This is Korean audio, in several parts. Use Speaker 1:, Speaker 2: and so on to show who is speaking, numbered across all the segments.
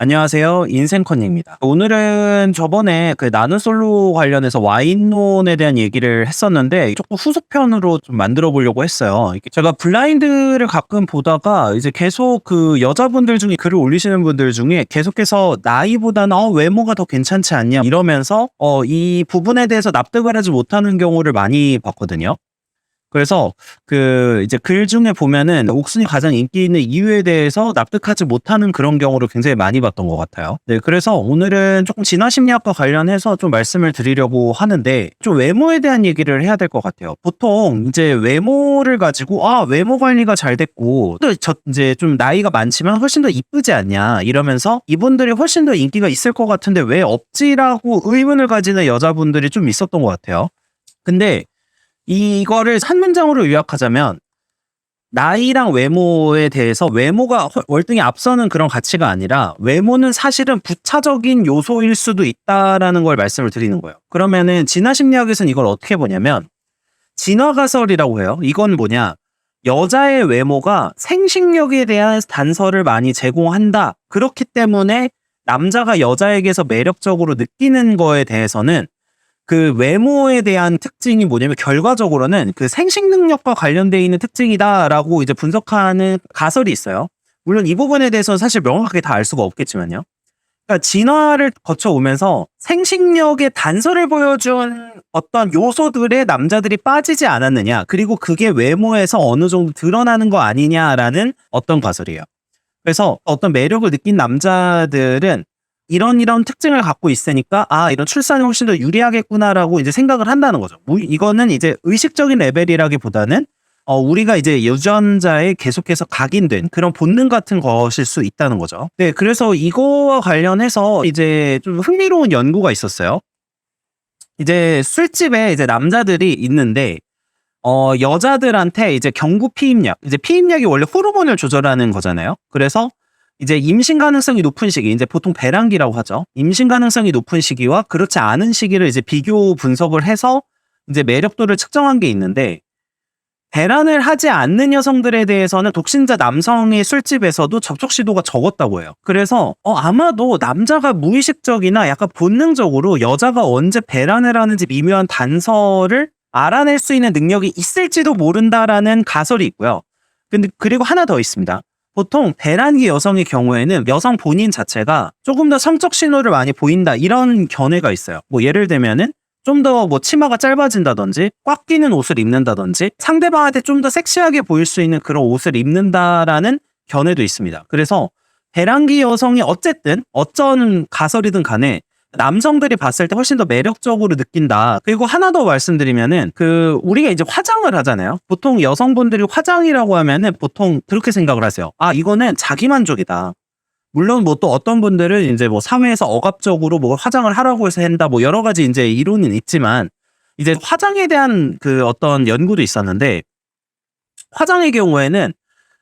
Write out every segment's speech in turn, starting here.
Speaker 1: 안녕하세요. 인생컨입니다. 오늘은 저번에 그 나는 솔로 관련해서 와인론에 대한 얘기를 했었는데 조금 후속편으로 좀 만들어 보려고 했어요. 제가 블라인드를 가끔 보다가 이제 계속 그 여자분들 중에 글을 올리시는 분들 중에 계속해서 나이보다는 어, 외모가 더 괜찮지 않냐 이러면서 어, 이 부분에 대해서 납득을 하지 못하는 경우를 많이 봤거든요. 그래서 그 이제 글 중에 보면은 옥순이 가장 인기 있는 이유에 대해서 납득하지 못하는 그런 경우를 굉장히 많이 봤던 것 같아요. 네, 그래서 오늘은 조금 진화 심리학과 관련해서 좀 말씀을 드리려고 하는데 좀 외모에 대한 얘기를 해야 될 것 같아요. 보통 이제 외모를 가지고 아 외모 관리가 잘 됐고 또저 이제 좀 나이가 많지만 훨씬 더 이쁘지 않냐 이러면서 이분들이 훨씬 더 인기가 있을 것 같은데 왜 없지라고 의문을 가지는 여자분들이 좀 있었던 것 같아요. 근데 이거를 한 문장으로 요약하자면 나이랑 외모에 대해서 외모가 헐- 월등히 앞서는 그런 가치가 아니라 외모는 사실은 부차적인 요소일 수도 있다라는 걸 말씀을 드리는 거예요. 그러면은 진화 심리학에서는 이걸 어떻게 보냐면 진화 가설이라고 해요. 이건 뭐냐? 여자의 외모가 생식력에 대한 단서를 많이 제공한다. 그렇기 때문에 남자가 여자에게서 매력적으로 느끼는 거에 대해서는 그 외모에 대한 특징이 뭐냐면 결과적으로는 그 생식 능력과 관련돼 있는 특징이다라고 이제 분석하는 가설이 있어요. 물론 이 부분에 대해서 는 사실 명확하게 다 알 수가 없겠지만요. 그러니까 진화를 거쳐 오면서 생식력의 단서를 보여준 어떤 요소들에 남자들이 빠지지 않았느냐, 그리고 그게 외모에서 어느 정도 드러나는 거 아니냐라는 어떤 가설이에요. 그래서 어떤 매력을 느낀 남자들은 이런 이런 특징을 갖고 있으니까 아 이런 출산이 훨씬 더 유리하겠구나라고 이제 생각을 한다는 거죠. 뭐 이거는 이제 의식적인 레벨이라기보다는 어 우리가 이제 유전자에 계속해서 각인된 그런 본능 같은 것일 수 있다는 거죠. 네, 그래서 이거와 관련해서 이제 좀 흥미로운 연구가 있었어요. 이제 술집에 이제 남자들이 있는데 어 여자들한테 이제 경구 피임약, 이제 피임약이 원래 호르몬을 조절하는 거잖아요. 그래서 이제 임신 가능성이 높은 시기, 이제 보통 배란기라고 하죠. 임신 가능성이 높은 시기와 그렇지 않은 시기를 이제 비교 분석을 해서 이제 매력도를 측정한 게 있는데 배란을 하지 않는 여성들에 대해서는 독신자 남성의 술집에서도 접촉 시도가 적었다고 해요. 그래서 어, 아마도 남자가 무의식적이나 약간 본능적으로 여자가 언제 배란을 하는지 미묘한 단서를 알아낼 수 있는 능력이 있을지도 모른다라는 가설이 있고요. 근데 그리고 하나 더 있습니다. 보통 배란기 여성의 경우에는 여성 본인 자체가 조금 더 성적 신호를 많이 보인다 이런 견해가 있어요. 뭐 예를 들면은 좀 더 뭐 치마가 짧아진다든지 꽉 끼는 옷을 입는다든지 상대방한테 좀 더 섹시하게 보일 수 있는 그런 옷을 입는다라는 견해도 있습니다. 그래서 배란기 여성이 어쨌든 어쩐 가설이든 간에 남성들이 봤을 때 훨씬 더 매력적으로 느낀다. 그리고 하나 더 말씀드리면은 그 우리가 이제 화장을 하잖아요. 보통 여성분들이 화장이라고 하면은 보통 그렇게 생각을 하세요. 아 이거는 자기 만족이다. 물론 뭐 또 어떤 분들은 이제 뭐 사회에서 억압적으로 뭐 화장을 하라고 해서 한다 뭐 여러 가지 이제 이론은 있지만 이제 화장에 대한 그 어떤 연구도 있었는데 화장의 경우에는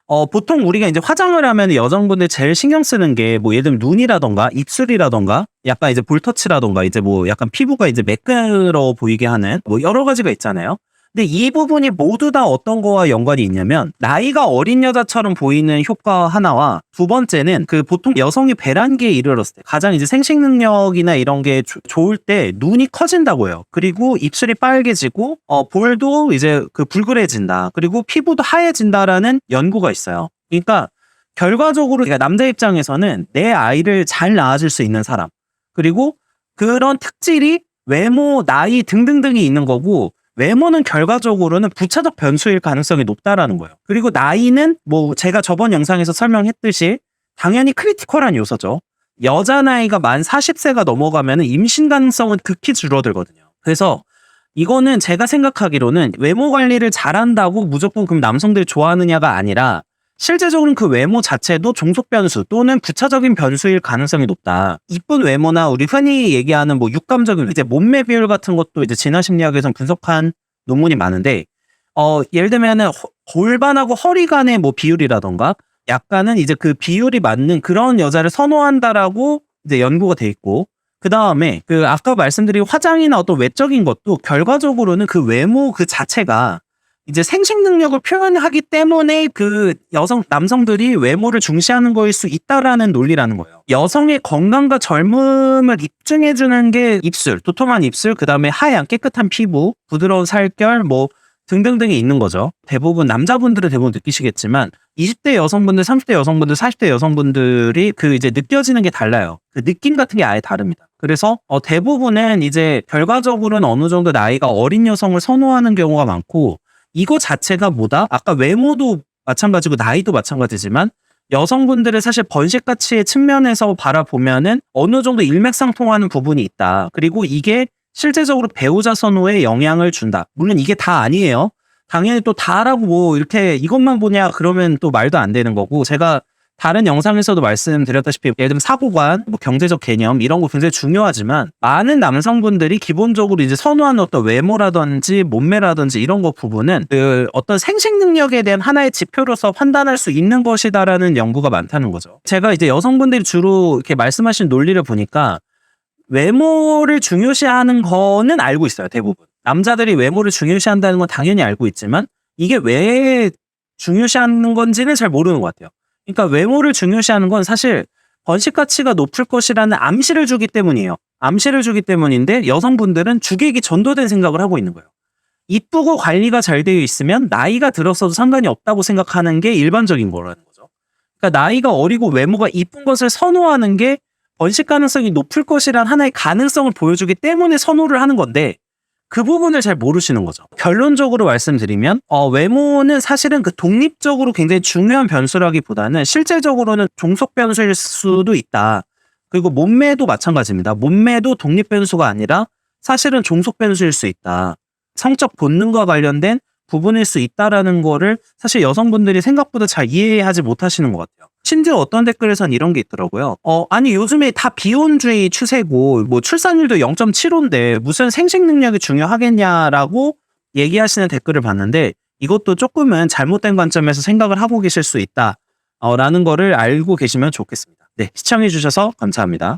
Speaker 1: 어, 보통 우리가 이제 화장을 하면 여성분들 제일 신경 쓰는 게 뭐 예를 들면 눈이라던가 입술이라던가 약간 이제 볼터치라던가 이제 뭐 약간 피부가 이제 매끄러워 보이게 하는 뭐 여러 가지가 있잖아요. 근데 이 부분이 모두 다 어떤 거와 연관이 있냐면 나이가 어린 여자처럼 보이는 효과 하나와 두 번째는 그 보통 여성이 배란기에 이르렀을 때 가장 이제 생식 능력이나 이런 게 조- 좋을 때 눈이 커진다고 해요. 그리고 입술이 빨개지고 어 볼도 이제 그 붉으해진다. 그리고 피부도 하얘진다라는 연구가 있어요. 그러니까 결과적으로 그러니까 남자 입장에서는 내 아이를 잘 낳아줄 수 있는 사람 그리고 그런 특질이 외모, 나이 등등등이 있는 거고 외모는 결과적으로는 부차적 변수일 가능성이 높다라는 거예요. 그리고 나이는 뭐 제가 저번 영상에서 설명했듯이 당연히 크리티컬한 요소죠. 여자 나이가 만 40세가 넘어가면 임신 가능성은 극히 줄어들거든요. 그래서 이거는 제가 생각하기로는 외모 관리를 잘한다고 무조건 그럼 남성들이 좋아하느냐가 아니라 실제적으로는 그 외모 자체도 종속 변수 또는 부차적인 변수일 가능성이 높다. 이쁜 외모나 우리 흔히 얘기하는 뭐 육감적인 이제 몸매 비율 같은 것도 이제 진화 심리학에서 분석한 논문이 많은데 어 예를 들면은 허- 골반하고 허리 간의 뭐 비율이라던가 약간은 이제 그 비율이 맞는 그런 여자를 선호한다라고 이제 연구가 돼 있고 그 다음에 그 아까 말씀드린 화장이나 어떤 외적인 것도 결과적으로는 그 외모 그 자체가 이제 생식 능력을 표현하기 때문에 그 여성 남성들이 외모를 중시하는 거일 수 있다라는 논리라는 거예요. 여성의 건강과 젊음을 입증해 주는 게 입술, 도톰한 입술, 그 다음에 하얀 깨끗한 피부, 부드러운 살결, 뭐 등등등이 있는 거죠. 대부분 남자분들은 대부분 느끼시겠지만 20대 여성분들, 30대 여성분들, 40대 여성분들이 그 이제 느껴지는 게 달라요. 그 느낌 같은 게 아예 다릅니다. 그래서 어, 대부분은 이제 결과적으로는 어느 정도 나이가 어린 여성을 선호하는 경우가 많고 이거 자체가 뭐다? 아까 외모도 마찬가지고 나이도 마찬가지지만 여성분들의 사실 번식 가치의 측면에서 바라보면은 어느 정도 일맥상통하는 부분이 있다. 그리고 이게 실제적으로 배우자 선호에 영향을 준다. 물론 이게 다 아니에요. 당연히 또 다라고 뭐 이렇게 이것만 보냐 그러면 또 말도 안 되는 거고 제가 다른 영상에서도 말씀드렸다시피 예를 들면 사고관, 뭐 경제적 개념 이런 거 굉장히 중요하지만 많은 남성분들이 기본적으로 이제 선호하는 어떤 외모라든지 몸매라든지 이런 거 부분은 그 어떤 생식 능력에 대한 하나의 지표로서 판단할 수 있는 것이다라는 연구가 많다는 거죠. 제가 이제 여성분들이 주로 이렇게 말씀하신 논리를 보니까 외모를 중요시하는 거는 알고 있어요, 대부분. 남자들이 외모를 중요시한다는 건 당연히 알고 있지만 이게 왜 중요시하는 건지는 잘 모르는 것 같아요. 그러니까 외모를 중요시하는 건 사실 번식 가치가 높을 것이라는 암시를 주기 때문이에요. 암시를 주기 때문인데 여성분들은 주객이 전도된 생각을 하고 있는 거예요. 이쁘고 관리가 잘 되어 있으면 나이가 들었어도 상관이 없다고 생각하는 게 일반적인 거라는 거죠. 그러니까 나이가 어리고 외모가 이쁜 것을 선호하는 게 번식 가능성이 높을 것이란 하나의 가능성을 보여주기 때문에 선호를 하는 건데 그 부분을 잘 모르시는 거죠. 결론적으로 말씀드리면 어, 외모는 사실은 그 독립적으로 굉장히 중요한 변수라기보다는 실제적으로는 종속 변수일 수도 있다. 그리고 몸매도 마찬가지입니다. 몸매도 독립 변수가 아니라 사실은 종속 변수일 수 있다. 성적 본능과 관련된 부분일 수 있다라는 거를 사실 여성분들이 생각보다 잘 이해하지 못하시는 것 같아요. 심지어 어떤 댓글에선 이런 게 있더라고요. 어, 아니, 요즘에 다 비혼주의 추세고, 뭐, 출산율도 0.75인데, 무슨 생식 능력이 중요하겠냐라고 얘기하시는 댓글을 봤는데, 이것도 조금은 잘못된 관점에서 생각을 하고 계실 수 있다. 어, 라는 거를 알고 계시면 좋겠습니다. 네, 시청해 주셔서 감사합니다.